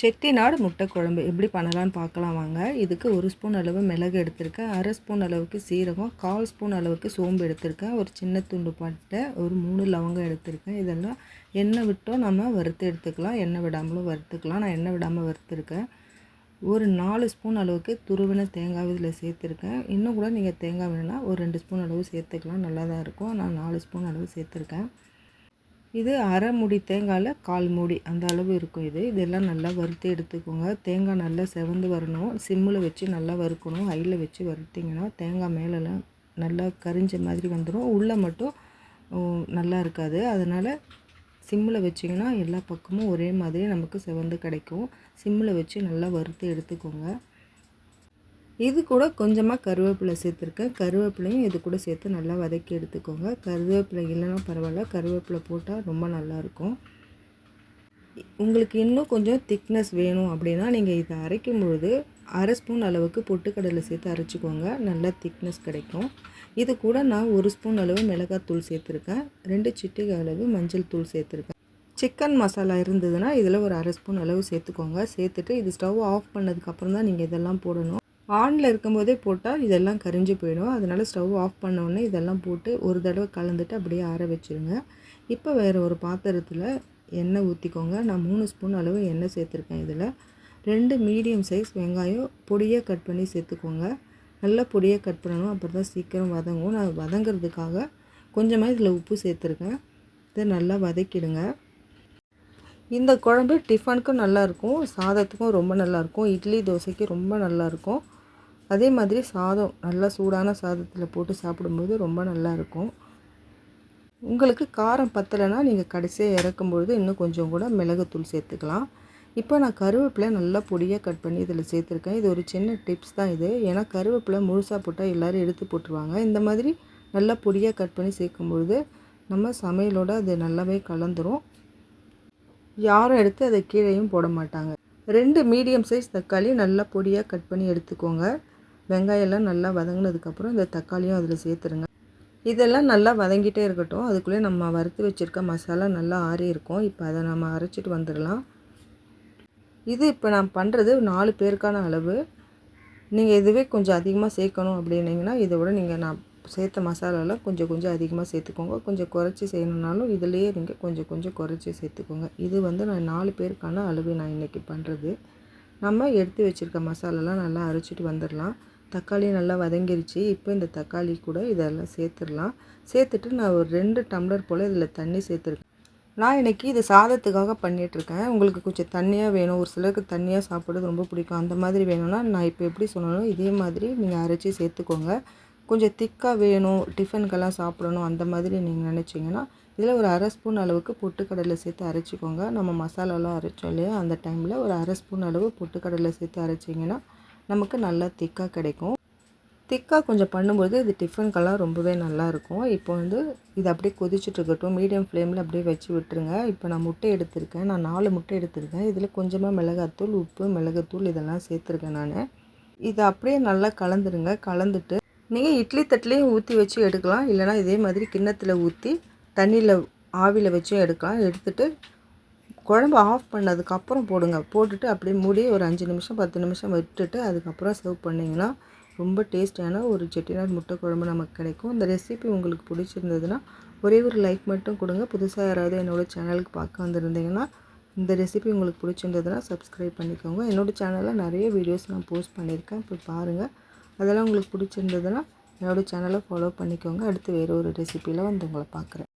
செட்டிநாடு முட்டை குழம்பு எப்படி பண்ணலான்னு பார்க்கலாம் வாங்க. இதுக்கு ஒரு ஸ்பூன் அளவு மிளகு எடுத்திருக்கேன். அரை ஸ்பூன் அளவுக்கு சீரகம் கால் ஸ்பூன் அளவுக்கு சோம்பு எடுத்திருக்கேன். ஒரு சின்ன துண்டு பட்டை ஒரு மூணு லவங்கம் எடுத்திருக்கேன். இதெல்லாம் எண்ணெய் விட்டோம் நம்ம வறுத்து எடுத்துக்கலாம். எண்ணெய் விடாமலும் வறுத்துக்கலாம். நான் எண்ணெய் விடாமல் வறுத்துருக்கேன். ஒரு நாலு ஸ்பூன் அளவுக்கு துருவின தேங்காய் இதில் சேர்த்துருக்கேன். இன்னும் கூட நீங்கள் தேங்காய் வேணும்னா ஒரு ரெண்டு ஸ்பூன் அளவு சேர்த்துக்கலாம். நல்லா தான் இருக்கும். நான் நாலு ஸ்பூன் அளவு சேர்த்துருக்கேன். இது அரை மூடி தேங்காயில் கால் மூடி அந்த அளவு இருக்கும் இது. இதெல்லாம் நல்லா வறுத்து எடுத்துக்கோங்க. தேங்காய் நல்லா செவந்து வரணும். சிம்மில் வச்சு நல்லா வறுக்கணும். ஹையில் வச்சு வறுத்திங்கன்னா தேங்காய் மேலெலாம் நல்லா கரிஞ்ச மாதிரி வந்துடும் உள்ளே மட்டும் நல்லா இருக்காது. அதனால் சிம்மில் வச்சிங்கன்னா எல்லா பக்கமும் ஒரே மாதிரி நமக்கு செவந்து கிடைக்கும். சிம்மில் வச்சு நல்லா வறுத்து எடுத்துக்கோங்க. இது கூட கொஞ்சமாக கருவேப்பிலை சேர்த்துருக்கேன். கருவேப்பிலையும் இது கூட சேர்த்து நல்லா வதக்கி எடுத்துக்கோங்க. கருவேப்பிலை இல்லைன்னா பரவாயில்ல. கருவேப்பிலை போட்டால் ரொம்ப நல்லாயிருக்கும் உங்களுக்கு இன்னும் கொஞ்சம் திக்னஸ் வேணும் அப்படின்னா நீங்கள் இதை அரைக்கும் பொழுது அரை ஸ்பூன் அளவுக்கு பொட்டுக்கடலை சேர்த்து அரைச்சிக்கோங்க. நல்லா திக்னஸ் கிடைக்கும். இது கூட நான் ஒரு ஸ்பூன் அளவு மிளகாத்தூள் சேர்த்துருக்கேன். ரெண்டு சிட்டிகை அளவு மஞ்சள் தூள் சேர்த்துருக்கேன். சிக்கன் மசாலா இருந்ததுன்னா இதில் ஒரு அரை ஸ்பூன் அளவு சேர்த்துக்கோங்க. சேர்த்துட்டு இது ஸ்டவ் ஆஃப் பண்ணதுக்கப்புறம் தான் நீங்கள் இதெல்லாம் போடணும். ஆனில் இருக்கும்போதே போட்டால் இதெல்லாம் கரிஞ்சு போயிடும். அதனால் ஸ்டவ் ஆஃப் பண்ணோடனே இதெல்லாம் போட்டு ஒரு தடவை கலந்துட்டு அப்படியே ஆற வச்சுருங்க. இப்போ வேறு ஒரு பாத்திரத்தில் எண்ணெய் ஊற்றிக்கோங்க நான் மூணு ஸ்பூன் அளவு எண்ணெய் சேர்த்துருக்கேன் இதில். ரெண்டு மீடியம் சைஸ் வெங்காயம் பொடியாக கட் பண்ணி சேர்த்துக்கோங்க. நல்லா பொடியாக கட் பண்ணணும். அப்புறம் தான் சீக்கிரம் வதங்கும். நான் வதங்கிறதுக்காக கொஞ்சமாக இதில் உப்பு சேர்த்துருக்கேன். இதை நல்லா வதக்கிடுங்க. இந்த குழம்பு டிஃபனுக்கும் நல்லாயிருக்கும் சாதத்துக்கும் ரொம்ப நல்லாயிருக்கும் இட்லி தோசைக்கு ரொம்ப நல்லாயிருக்கும் அதே மாதிரி சாதம் நல்லா சூடான சாதத்தில் போட்டு சாப்பிடும்போது ரொம்ப நல்லாயிருக்கும் உங்களுக்கு காரம் பத்தலைன்னா நீங்கள் கடைசியாக இறக்கும்பொழுது இன்னும் கொஞ்சம் கூட மிளகுத்தூள் சேர்த்துக்கலாம். இப்போ நான் கருவேப்பிலை நல்லா பொடியாக கட் பண்ணி இதில் சேர்த்துருக்கேன். இது ஒரு சின்ன டிப்ஸ் தான் இது. ஏன்னா கருவேப்பிலை முழுசாக போட்டால் எல்லோரும் எடுத்து போட்டுருவாங்க. இந்த மாதிரி நல்லா பொடியாக கட் பண்ணி சேர்க்கும்பொழுது நம்ம சமையலோடு அது நல்லாவே கலந்துரும். யாரும் எடுத்து அதை கீழேயும் போட மாட்டாங்க. ரெண்டு மீடியம் சைஸ் தக்காளி நல்லா பொடியாக கட் பண்ணி எடுத்துக்கோங்க. வெங்காயம்லாம் நல்லா வதங்கினதுக்கப்புறம் இந்த தக்காளியும் அதில் சேர்த்துருங்க. இதெல்லாம் நல்லா வதங்கிட்டே இருக்கட்டும். அதுக்குள்ளே நம்ம வறுத்து வச்சுருக்க மசாலா நல்லா ஆறி இருக்கும். இப்போ அதை நம்ம அரைச்சிட்டு வந்துடலாம். இது இப்போ நான் பண்ணுறது நாலு பேருக்கான அளவு. நீங்கள் இதுவே கொஞ்சம் அதிகமாக சேர்க்கணும் அப்படின்னிங்கன்னா இதை விட நீங்கள் நான் சேர்த்த மசாலாலாம் கொஞ்சம் கொஞ்சம் அதிகமாக சேர்த்துக்கோங்க. கொஞ்சம் குறைச்சி செய்யணுன்னாலும் இதுலேயே நீங்கள் கொஞ்சம் கொஞ்சம் குறைச்சி சேர்த்துக்கோங்க. இது வந்து நான் நாலு பேருக்கான அளவு நான் இன்றைக்கி பண்ணுறது. நம்ம எடுத்து வச்சுருக்க மசாலாலாம் நல்லா அரைச்சிட்டு வந்துடலாம். தக்காளி நல்லா வதங்கிருச்சு. இப்போ இந்த தக்காளி கூட இதெல்லாம் சேர்த்துடலாம். சேர்த்துட்டு நான் ஒரு ரெண்டு டம்ளர் போல் இதில் தண்ணி சேர்த்துருக்கேன். நான் இன்றைக்கி இது சாதத்துக்காக பண்ணிகிட்ருக்கேன் உங்களுக்கு கொஞ்சம் தண்ணியாக வேணும். ஒரு சிலருக்கு தண்ணியாக சாப்பிட்றது ரொம்ப பிடிக்கும். அந்த மாதிரி வேணும்னா நான் இப்போ எப்படி சொன்னாலும் இதே மாதிரி நீங்கள் அரைச்சி சேர்த்துக்கோங்க. கொஞ்சம் திக்காக வேணும். டிஃபனுக்கெல்லாம் சாப்பிடணும். அந்த மாதிரி நீங்கள் நினச்சிங்கன்னா இதில் ஒரு அரை ஸ்பூன் அளவுக்கு பொட்டுக்கடலை சேர்த்து அரைச்சிக்கோங்க. நம்ம மசாலாலாம் அரைச்சோம் இல்லையா? அந்த டைமில் ஒரு அரை ஸ்பூன் அளவு பொட்டுக்கடலை சேர்த்து அரைச்சிங்கன்னா நமக்கு நல்லா திக்காக கிடைக்கும். திக்காக கொஞ்சம் பண்ணும்போது இது டிஃபனுக்கெல்லாம் ரொம்பவே நல்லாயிருக்கும் இப்போ வந்து இது அப்படியே கொதிச்சுட்ருக்கட்டும் மீடியம் ஃப்ளேமில் அப்படியே வச்சு விட்டுருங்க. இப்போ நான் முட்டை எடுத்திருக்கேன். நான் நாலு முட்டை எடுத்திருக்கேன். இதில் கொஞ்சமாக மிளகாத்தூள் உப்பு மிளகுத்தூள் இதெல்லாம் சேர்த்துருக்கேன் நான். இதை அப்படியே நல்லா கலந்துருங்க. கலந்துட்டு நீங்கள் இட்லி தட்டிலையும் ஊற்றி வச்சு எடுக்கலாம். இல்லைனா இதே மாதிரி கிண்ணத்தில் ஊற்றி தண்ணியில் ஆவியில் வச்சும் எடுக்கலாம். எடுத்துகிட்டு குழம்பு ஆஃப் பண்ணதுக்கப்புறம் போடுங்க. போட்டுட்டு அப்படியே மூடி ஒரு அஞ்சு நிமிஷம் பத்து நிமிஷம் விட்டுட்டு அதுக்கப்புறம் சர்வ் பண்ணிங்கன்னா ரொம்ப டேஸ்டியான ஒரு செட்டிநாடு முட்டை குழம்பு நமக்கு கிடைக்கும். இந்த ரெசிபி உங்களுக்கு பிடிச்சிருந்ததுன்னா ஒரே ஒரு லைக் மட்டும் கொடுங்க. புதுசாக யாராவது என்னோடய சேனலுக்கு பார்க்க வந்திருந்தீங்கன்னா இந்த ரெசிபி உங்களுக்கு பிடிச்சிருந்ததுன்னா சப்ஸ்கிரைப் பண்ணிக்கோங்க. என்னோடய சேனலில் நிறைய வீடியோஸ் நான் போஸ்ட் பண்ணியிருக்கேன். இப்போ பாருங்கள் அதெல்லாம் உங்களுக்கு பிடிச்சிருந்ததுன்னா என்னோடய சேனலை ஃபாலோ பண்ணிக்கோங்க. அடுத்து வேறு ஒரு ரெசிப்பியில் வந்து உங்களை பார்க்குறேன்.